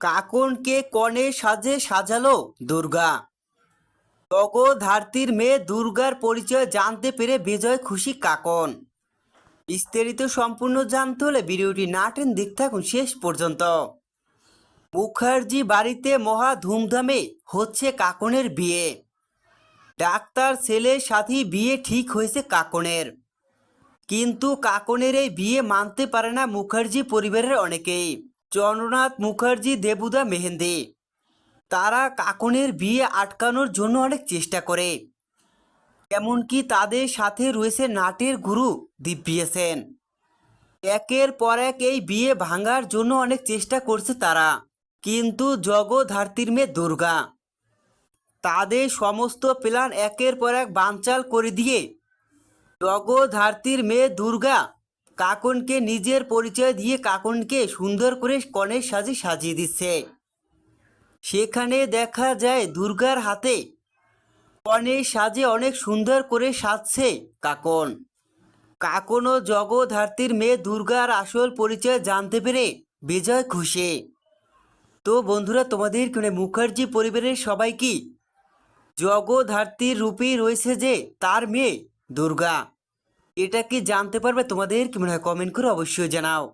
কাকনকে কনে সাজে সাজালো দুর্গা। জগধার্তীর মেয়ে দুর্গার পরিচয় জানতে পেরে বিজয় খুশি কাকন। বিস্তারিত সম্পূর্ণ জানতে হলে ভিডিওটি না টেন দেখতে থাকুন শেষ পর্যন্ত। মুখার্জি বাড়িতে মহা ধুমধামে হচ্ছে কাকনের বিয়ে। ডাক্তার ছেলের সাথেই বিয়ে ঠিক হয়েছে কাকনের। কিন্তু কাকনের এই বিয়ে মানতে পারে না মুখার্জি পরিবারের অনেকেই। চন্দ্রনাথ মুখার্জি, দেবুদা মেহেন্দি। তারা কাকনের বিয়ে আটকানোর জন্য অনেক চেষ্টা করে। এমনকি তাদের সাথে রয়েছে নাটের গুরু দিব্যিয়া সেন। একের পর এক এই বিয়ে ভাঙার জন্য অনেক চেষ্টা করছে তারা। কিন্তু জগধার্তীর মেয়ে দুর্গা। তাদের সমস্ত প্ল্যান একের পর এক বানচাল করে দিয়ে জগধার্তীর মেয়ে দুর্গা কাকনকে নিজের পরিচয় দিয়ে কাকনকে সুন্দর করে কনের সাজে সাজিয়ে দিচ্ছে। সেখানে দেখা যায় দুর্গার হাতে কনের সাজে অনেক সুন্দর করে সাজছে কাকন। কাকন ও মেয়ে দুর্গার আসল পরিচয় জানতে পেরে বিজয় খুশি। তো বন্ধুরা, তোমাদের মানে মুখার্জি পরিবারের সবাই কি জগধার্তীর রূপেই রয়েছে যে তার মেয়ে দুর্গা। এটা কি জানতে পারবে তোমাদের কি মনে হয় কমেন্ট করে অবশ্যই জানাও।